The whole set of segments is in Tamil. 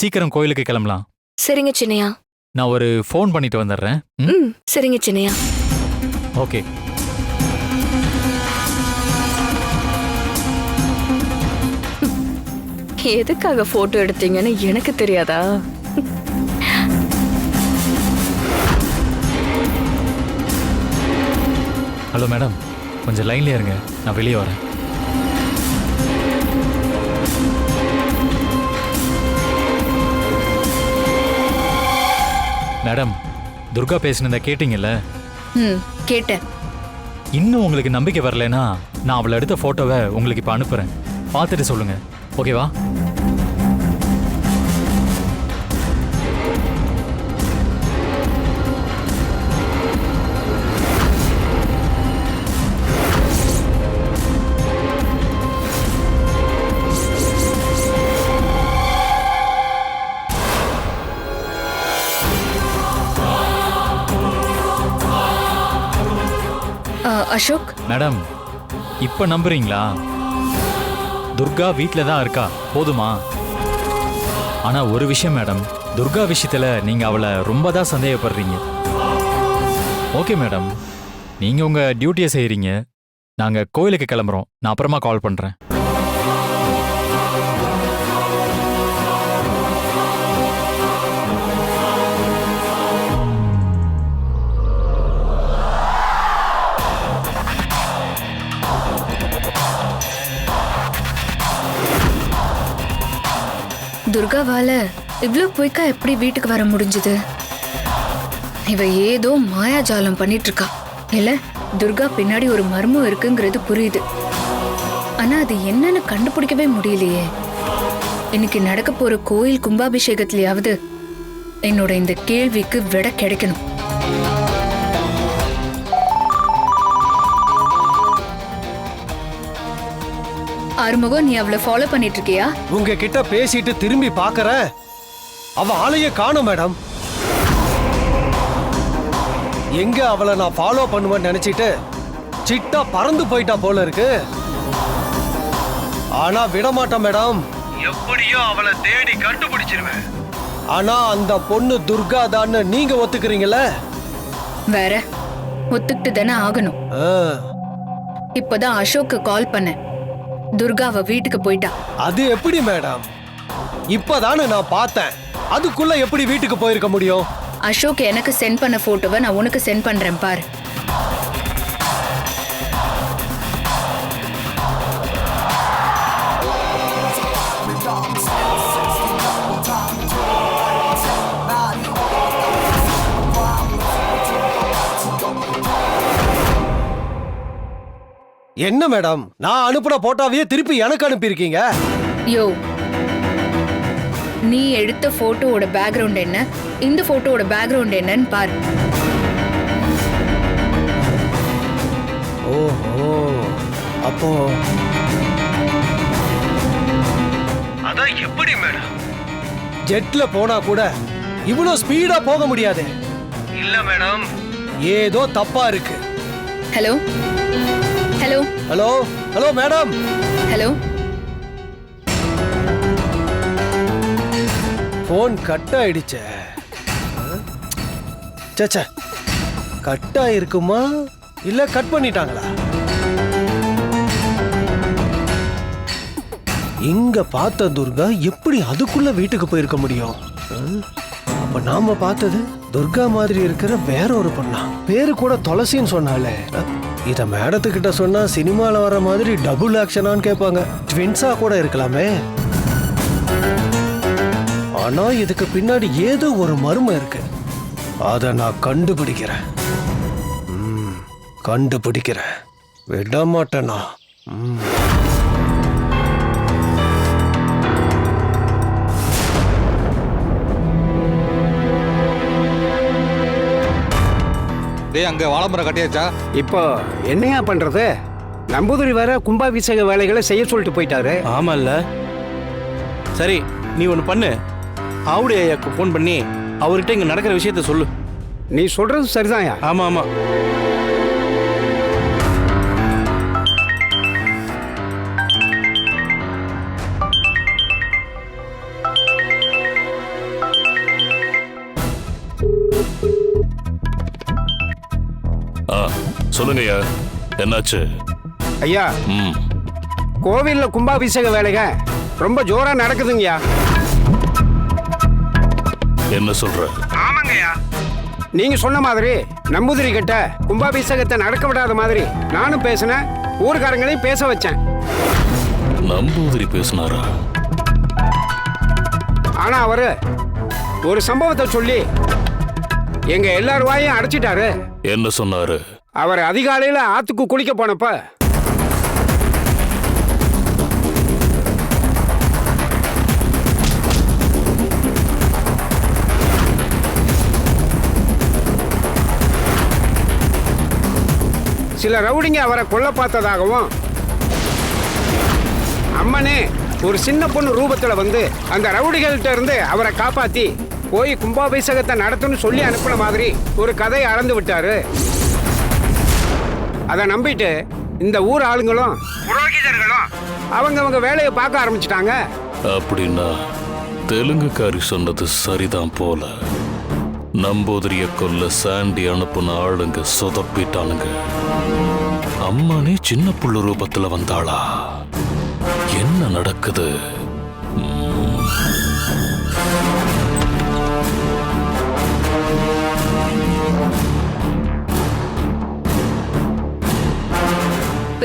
சீக்கிரம் கோயிலுக்கு கிளம்பலாம். சரிங்க சின்னையா. நான் ஒரு ஃபோன் பண்ணிட்டு வந்துடுறேன். ம்? ம் சரிங்க சின்னையா. ஓகே. எதுக்காக போட்டோ எடுத்தீங்கன்னு எனக்கு தெரியாதா? Hello madam. கொஞ்சம் லைன்லயே இருங்க. நான் வெளியே வரேன். மேடம் துர்கா பேசினதை கேட்டிங்கல்ல? ம் கேட்டேன். இன்னும் உங்களுக்கு நம்பிக்கை வரலைன்னா நான் அவளை எடுத்த ஃபோட்டோவை உங்களுக்கு இப்போ அனுப்புகிறேன் பார்த்துட்டு சொல்லுங்க. ஓகேவா? அசோக்? மேடம் இப்போ நம்புறீங்களா? துர்கா வீட்டில் தான் இருக்கா? போதுமா? ஆனால் ஒரு விஷயம் மேடம் துர்கா விஷயத்தில் நீங்கள் அவளை ரொம்ப தான் சந்தேகப்படுறீங்க. ஓகே மேடம் நீங்கள் உங்கள் டியூட்டியை செய்கிறீங்க நாங்கள் கோயிலுக்கு கிளம்புறோம். நான் அப்புறமா கால் பண்ணுறேன் துர்காவால இவ்வளோ குயிக்கா எப்படி வீட்டுக்கு வர முடிஞ்சது? இவ ஏதோ மாயாஜாலம் பண்ணிட்டு இருக்கா இல்ல துர்கா பின்னாடி ஒரு மர்மம் இருக்குங்கிறது புரியுது. ஆனா அது என்னன்னு கண்டுபிடிக்கவே முடியலையே. இன்னைக்கு நடக்க போற கோயில் கும்பாபிஷேகத்திலேயாவது என்னோட இந்த கேள்விக்கு விட கிடைக்கணும். ஆறுமுகம் நீ அவளை ஃபாலோ பண்ணிட்டு இருக்கியா உங்ககிட்ட பேசிட்டு திரும்பி பார்க்கற அவ ஆளைய காணோம் மேடம். எங்க அவளை நான் ஃபாலோ பண்ணுவேன்னு நினைச்சிட்டு சிட்டா பறந்து போயிட்டா போல இருக்கு. ஆனா விட மாட்டேன் மேடம். எப்படியோ அவளை தேடி கண்டுபிடிச்சிருவேன். ஆனா அந்த பொண்ணு துர்கா தான்னு நீங்க ஒத்துக்கிறீங்கல்ல? வேற ஒத்துக்கிட்டு தானே ஆகணும். ஆ, இப்போதான் அசோக்கு கால் பண்ணேன். துர்கா அவ வீட்டுக்கு போயிட்டா. அது எப்படி மேடம்? இப்பதானே நான் பார்த்தேன். அதுக்குள்ள எப்படி வீட்டுக்கு போயிருக்க முடியும்? அசோக் எனக்கு சென்ட் பண்ண போட்டோவை நான் உனக்கு சென்ட் பண்றேன் பாரு. என்ன மேடம்? நான் அனுப்புன போட்டோவையே திருப்பி எனக்கு அனுப்பியிருக்கீங்க? யோ. நீ எடுத்த போட்டோவோட பேக்ரவுண்ட் என்ன? இந்த போட்டோவோட பேக்ரவுண்ட் என்னன்னு பாரு. ஓஹோ. அப்போ அதான் எப்படி மேடம்? ஜெட்ல போனா கூட இவ்வளோ ஸ்பீடா போக முடியாது. இல்ல மேடம். ஏதோ தப்பா இருக்கு. Hello hello hello hello madam hello phone cut ஆயிடுச்சே சச்சா கட் ஆயிருக்குமா இல்ல கட் பண்ணிட்டாங்களா? இங்க பார்த்த துர்கா எப்படி அதுக்குள்ள வீட்டுக்கு போயிருக்க முடியும்? அப்ப நாம பார்த்தது துர்கா மாதிரி இருக்கிற வேற ஒரு பொண்ணா. பேரு கூட துளசின்னு சொன்னாலே. இதை மேடத்துக்கிட்ட சொன்னா சினிமால வர மாதிரி டபுள் ஆக்ஷனான்னு கேட்பாங்க ட்வின்ஸா கூட இருக்கலாமே. ஆனா இதுக்கு பின்னாடி ஏதோ ஒரு மர்மம் இருக்கு. அதை நான் கண்டுபிடிக்கிறேன். ம், கண்டுபிடிக்கிறேன். விட மாட்டேனா டேய் அங்க வாழைமரம் கட்டியாச்சா? இப்போ என்னையா பண்றது? நம்பூதிரி வேற கும்பாபிஷேக வேலைகளை செய்ய சொல்லிட்டு போயிட்டாரு. ஆமால்ல. சரி நீ ஒன்று பண்ணு. ஆவுடி ஐயாக்கு ஃபோன் பண்ணி அவர்கிட்ட இங்கே நடக்கிற விஷயத்த சொல்லு. நீ சொல்றது சரிதான்யா. ஆமாம் ஆமாம் சொல்லுங்கய்யா என்னாச்சு? ஐயா ம். கோவில்ல கும்பாபிஷேக வேலைங்க ரொம்ப ஜோரா நடக்குதுங்கய்யா. என்ன சொல்ற? ஆமாங்கய்யா. நீங்க சொன்ன மாதிரி நம்பூதிரி கிட்ட கும்பாபிஷேகத்தை நடக்க விடாத மாதிரி நானும் பேசினேன் ஊர்க்காரங்களையும் பேச வச்சேன். நம்பூதிரி பேசினாரா? ஆனா அவரு ஒரு சம்பவத்தை சொல்லி எங்க எல்லார் வாயும் அடைச்சிட்டாரு. என்ன சொன்னாரு? அவர் அதிகாலையில் ஆற்றுக்கு குளிக்க போனப்ப சில ரவுடிங்க அவரை கொல்ல பார்த்ததாகவும் அம்மனே ஒரு சின்ன பொண்ணு ரூபத்தில் வந்து அந்த ரவுடிகள்கிட்ட இருந்து அவரை காப்பாற்றி போய் கும்பாபிஷேகத்தை நடத்துன்னு சொல்லி அனுப்பின மாதிரி ஒரு கதையை அளந்து விட்டாரு. அதை நம்பிட்டு இந்த ஊர் ஆளுங்களும் புரோகிதர்களும் அவங்க அவங்க வேலையை பார்க்க ஆரம்பிச்சிட்டாங்க. அப்படின்னா தெலுங்குக்காரி சொன்னது சரிதான் போல. நம்பூதிரிய கொல்ல சாண்டி அனுப்புன ஆளுங்க சொதப்பிட்டானுங்க. அம்மானே சின்ன புள்ள ரூபத்துல வந்தாளா? என்ன நடக்குது?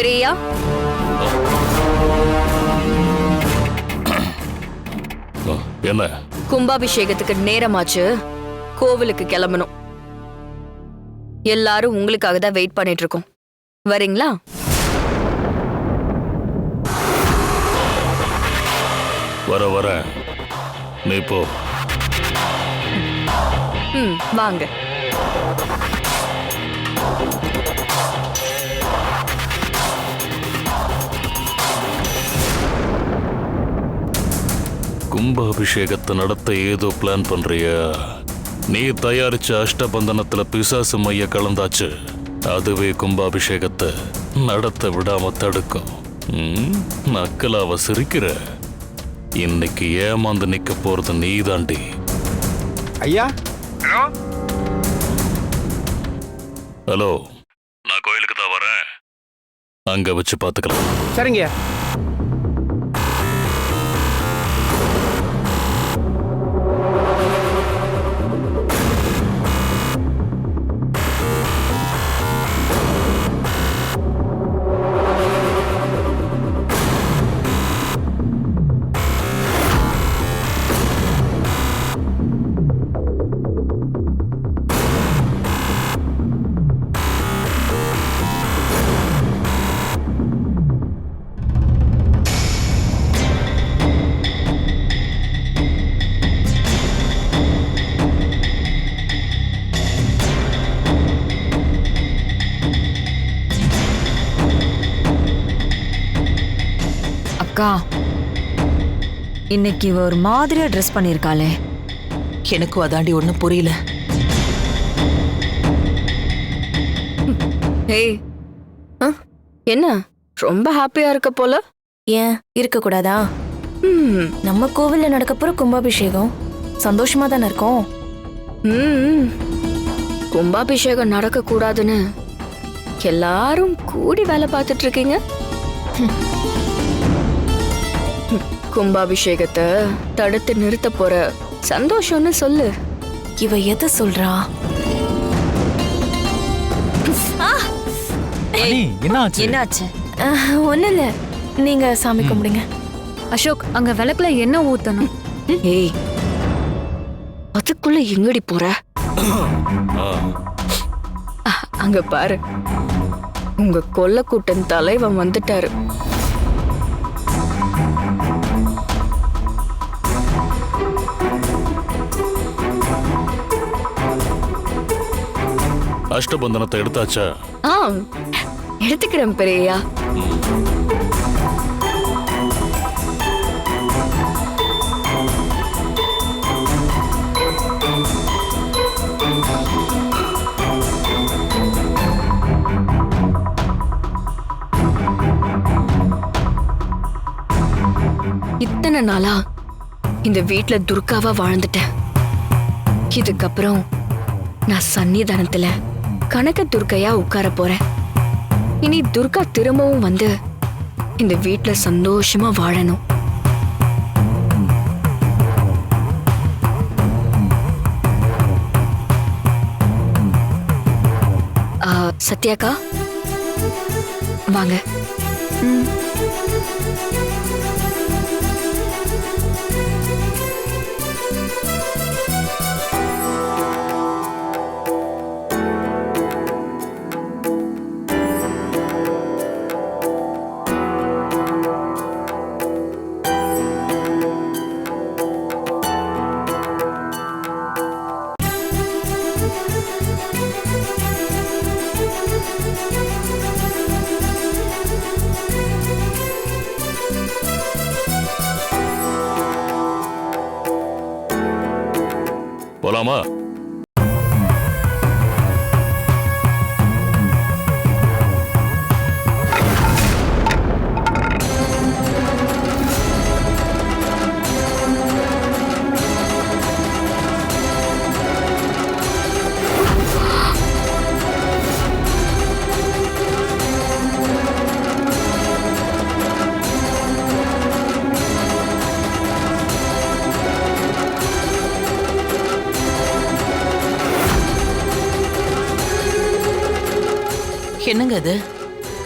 பிரியா? என்ன? கும்பாபிஷேகத்துக்கு நேரமாச்சு. கோவிலுக்கு கிளம்பணும். எல்லாரும் உங்களுக்காக தான் வெயிட் பண்ணிட்டு இருக்கோம் வரீங்களா? வர வர. நீ போ. ம் வாங்க. கும்பாபிஷேகத்தை நடத்த ஏதோ பிளான் பண்றியா? நீ தயாரிச்ச அஷ்டபந்தனத்துல பிசாசு மைய கலந்தாச்சு. அதுவே கும்பாபிஷேகத்தை நடத்த விடாம தடுக்கும். நக்கலாவ சிரிக்கிற. இன்னைக்கு ஏமாந்து நிக்க போறது நீதாண்டி. ஐயா? ஹலோ? ஹலோ நான் கோயிலுக்கு தான் வரேன். அங்க வச்சு பாத்துக்கலாம். சரிங்க அக்கா இன்னைக்கு இவ ஒரு மாதிரியா ட்ரெஸ் பண்ணியிருக்காளே எனக்கும் அதாண்டி ஒன்றும் புரியல. ஏய் ஆ, என்ன? ரொம்ப ஹாப்பியா இருக்க போல? ஏன் இருக்கக்கூடாதா ம் நம்ம கோவில்ல நடக்க போற கும்பாபிஷேகம் சந்தோஷமா தானே இருக்கோம்? ம் கும்பாபிஷேகம் நடக்க கூடாதுன்னு எல்லாரும் கூடி வேலை பார்த்துட்டு இருக்கீங்க. கும்பாபிஷேகத்தை தடுத்து நிறுத்த போற சந்தோஷம்னு சொல்லு. இவ எதை சொல்றா? என்னாச்சு? ஒன்னும் இல்ல நீங்க சாமி கும்பிடுங்க. அசோக் அங்க விளக்குல என்ன ஊத்தணும்? ஏய் அதுக்குள்ள எங்கடி போற? அங்க பாரு. உங்க கொல்ல கூட்டம் தலைவன் வந்துட்டாரு. அஷ்டபந்தனத்தை எடுத்தாச்சா? ஆ எடுத்துக்கிறேன் பெரியா இத்தனை நாளா இந்த வீட்டுல துர்காவா வாழ்ந்துட்டேன். இதுக்கப்புறம் நான் சன்னிதானத்துல கணக்க துர்க்கையா உட்கார போறேன். இனி துர்கா திரும்பவும் வந்து இந்த வீட்ல சந்தோஷமா வாழணும். சத்யாக்கா? வாங்க. போலாமா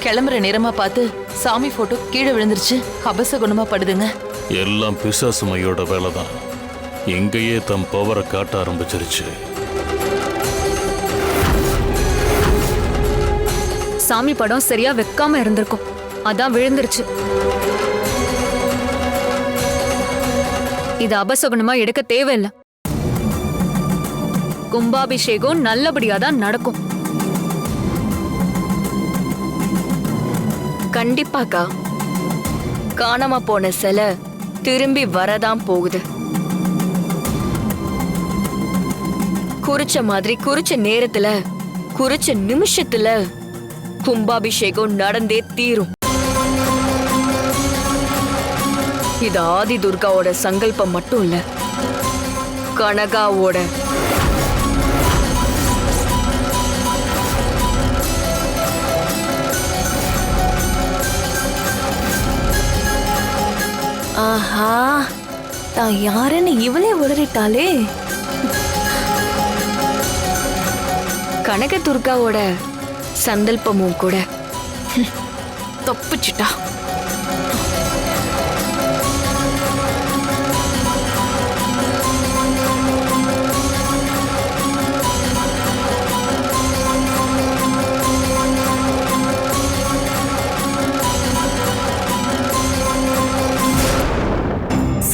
கிளம்புற நேரமா பார்த்து சாமி போட்டோ கீழே விழுந்துருச்சு. அபசகுணமா படுதுங்க எல்லாம் பிசாசுமையோட வேலை தான் எங்கேயே தம் பவரை காட்ட ஆரம்பிச்சிருச்சு. சாமி படம் சரியா வைக்காம இருந்திருக்கும். அதான் விழுந்துருச்சு. இது அபசகுணமா எடுக்க தேவையில்லை. கும்பாபிஷேகம் நல்லபடியா தான் நடக்கும். கண்டிப்பாக்கா. காணாம போன சிலை திரும்பி வரதான் போகுது. குறிச்ச மாதிரி குறிச்ச நேரத்துல குறிச்ச நிமிஷத்துல கும்பாபிஷேகம் நடந்தே தீரும். இது ஆதி துர்காவோட சங்கல்பம் மட்டும் இல்ல கனகாவோட ஆஹா தான் யாருன்னு இவளே உளறிட்டாளே. கனக துர்காவோட சந்தல்பமும் கூட. தப்பிச்சிட்டா.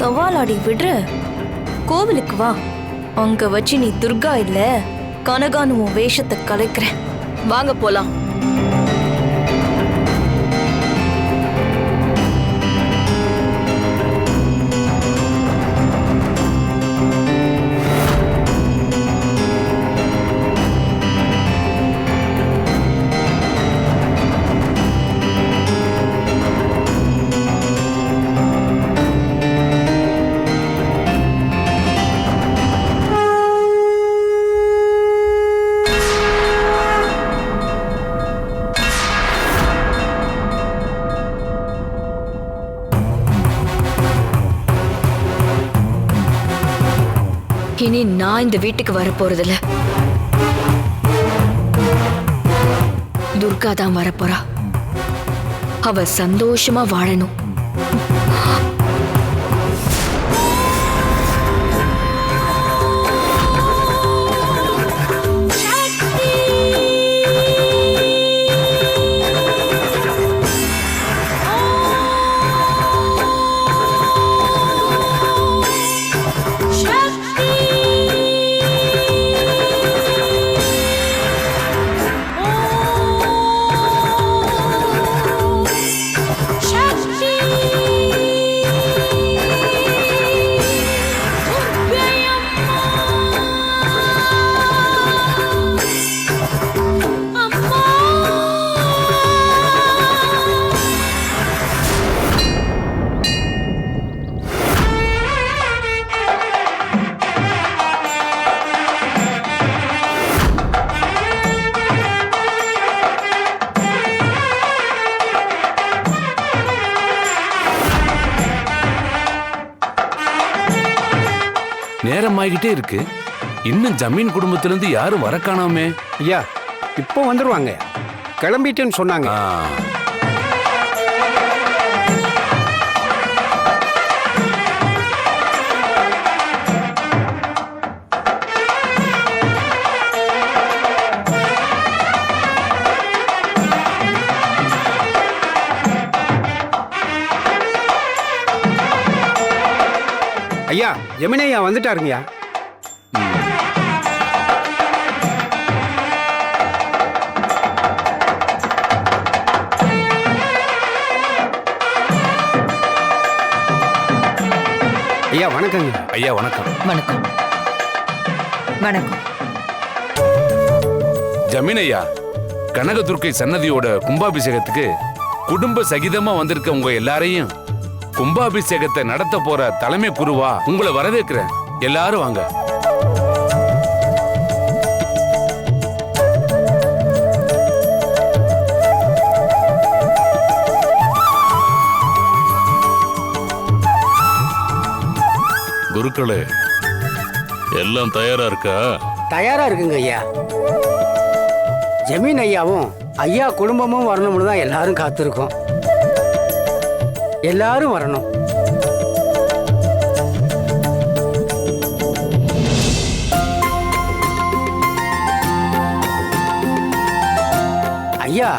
சவாலாடி விடுற? கோவிலுக்கு வா. அங்க வச்சு நீ துர்கா இல்ல கனகானு உன் வேஷத்தை கலைக்கிறேன் வாங்க போலாம். நான் இந்த வீட்டுக்கு வர போறதில்ல துர்கா தான் வரப்போறா. அவ சந்தோஷமா வாழணும். ஆகிட்டே இருக்கு. இன்னும் ஜமீன் குடும்பத்துல இருந்து யாரும் வர காணாமே. ஐயா இப்போ வந்துருவாங்க. கிளம்பிட்டுன்னு சொன்னாங்க. ஆ, ஐயா ஜெமினையா வந்துட்டாருங்கய்யா. வணக்கங்க. ஐயா வணக்கம். வணக்கம். வணக்கம். ஜமீன் ஐயா கனகதுர்க்கை சன்னதியோட கும்பாபிஷேகத்துக்கு குடும்ப சகிதமா வந்திருக்க உங்க எல்லாரையும் கும்பாபிஷேகத்தை நடத்த போற தலைமை குருவா உங்களை வரவேற்கிறேன். எல்லாரும் வாங்க. குருக்களே எல்லாம் தயாரா இருக்கா? தயாரா இருக்குங்க ஐயா. ஜமீன் ஐயாவும் ஐயா குடும்பமும் வரணும்னு தான் எல்லாரும் காத்திருக்கோம். எல்லாரும் வரணும். ஐயா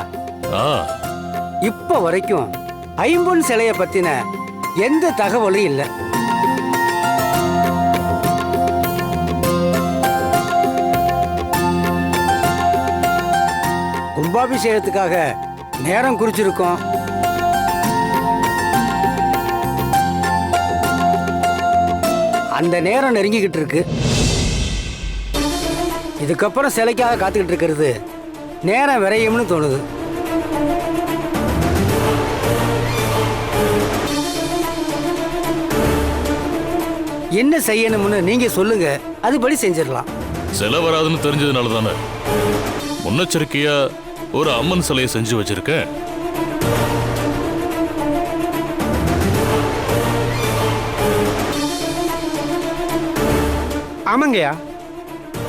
இப்ப வரைக்கும் ஐம்பொன் சிலைய பத்தின எந்த தகவலும் இல்லை. கும்பாபிஷேகத்துக்காக நேரம் குறிச்சிருக்கோம். அந்த நேரம் நெருங்கிக்கிட்டு இருக்கு. இதுக்கப்புறம் சிலைக்காக காத்துக்கிட்டு இருக்கிறது நேரம் விரையும்னு தோணுது. என்ன செய்யணும்னு நீங்க சொல்லுங்க. அதுபடி செஞ்சிடலாம். செலவு வராதுன்னு தெரிஞ்சதுனால தானே முன்னெச்சரிக்கையா ஒரு அம்மன் சிலையை செஞ்சு வச்சிருக்கேன் ஆமாங்கய்யா.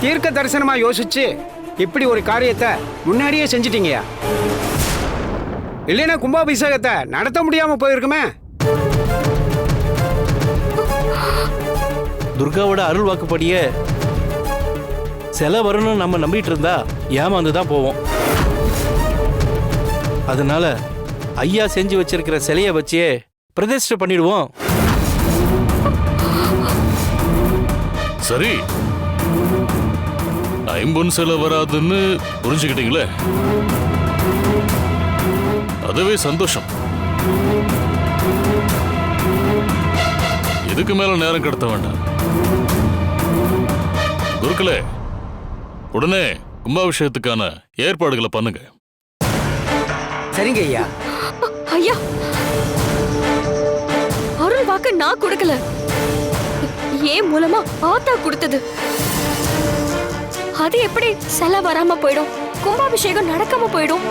தீர்க்க தரிசனமா யோசிச்சு இப்படி ஒரு காரியத்தை முன்னாடியே செஞ்சிட்டீங்கய்யா. இல்லைன்னா கும்பாபிஷேகத்தை நடத்த முடியாம போயிருக்குமே. துர்காவோட அருள் வாக்குப்படியே சிலை வரும்னு நம்ம நம்பிட்டு இருந்தா ஏமாந்து தான் போவோம். அதனால ஐயா செஞ்சு வச்சிருக்கிற சிலையை வச்சே பிரதிஷ்டை பண்ணிடுவோம். சரி. ஐம்பொன் சிலை வராதுன்னு புரிஞ்சுக்கிட்டீங்களே? அதுவே சந்தோஷம். இதுக்கு மேல நேரம் கடத்த வேண்டாம்? குருக்களே உடனே கும்பாபிஷேகத்துக்கான ஏற்பாடுகளை பண்ணுங்க. சரிங்க ஐயா. ஐயா. அருள் வாக்கு நான் கொடுக்கல. ஏன் மூலமா ஆத்தா கொடுத்தது? அது எப்படி செல வராம போயிடும்? கும்பாபிஷேகம் நடக்காம போயிடும்?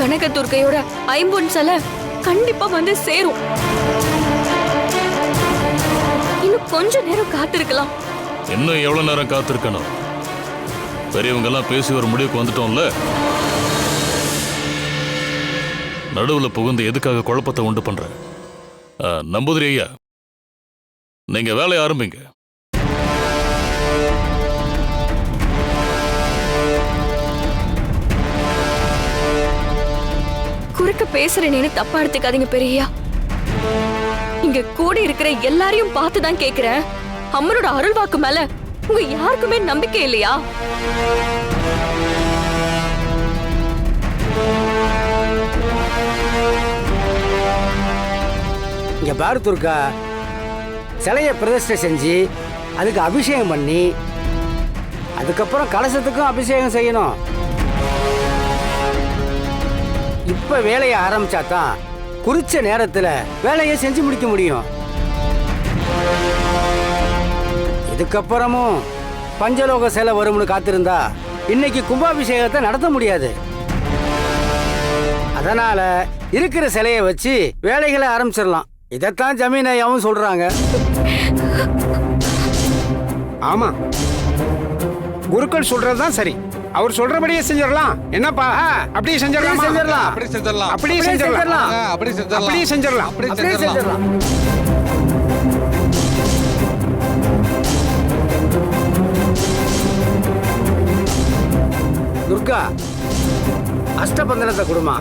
கனக துர்க்கையோட ஐம்பொன் சிலை கண்டிப்பா வந்து சேரும். இன்னும் கொஞ்ச நேரம் காத்திருக்கலாம். இன்னும் எவ்வளவு நேரம் காத்திருக்கணும்? பெரியவங்கெல்லாம் பேசி ஒரு முடிவுக்கு வந்துட்டோம்ல? நடுவுல புகுந்து எதுக்காக குழப்பத்தை உண்டு பண்ற? ஆ, ஐயா நீங்க வேலையை ஆரம்பிங்க. குறுக்க பேசுறேனேன்னு தப்பா எடுத்துக்காதீங்க பெரியா இங்க கூடி இருக்கிற எல்லாரையும் பார்த்து தான் கேக்குறேன். அம்மனோட அருள் வாக்கு மேல உங்க யாருக்குமே நம்பிக்கை இல்லையா? இங்க பாரு துர்கா. சிலையை பிரதிஷ்டை செஞ்சு அதுக்கு அபிஷேகம் பண்ணி அதுக்கப்புறம் கலசத்துக்கும் அபிஷேகம் செய்யணும். இப்ப வேலையை ஆரம்பிச்சா தான் குறிச்ச நேரத்துல வேலையை செஞ்சு முடிக்க முடியும். இதுக்கப்புறமும் பஞ்சலோக சிலை வரும்னு காத்திருந்தா இன்னைக்கு கும்பாபிஷேகத்தை நடத்த முடியாது. அதனால இருக்கிற சிலையை வச்சு வேலைகளை ஆரம்பிச்சிடலாம். இதைத்தான் ஜமீன் ஐயாவும் சொல்றாங்க. ஆமா. குருக்கள் சொல்றதுதான் சரி. அவர் சொல்றபடியே செஞ்சிடலாம். என்னப்பா? அப்படியே செஞ்சிடலாம்? செஞ்சிடலாம். அப்படி செஞ்சிடலாம். அப்படியே செஞ்சிடலாம். அப்படி செஞ்சிடலாம். அப்படியே செஞ்சிடலாம். அப்படி செஞ்சிடலாம். துர்கா அஷ்டபந்தனத்தை கொடுமா.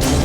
Thank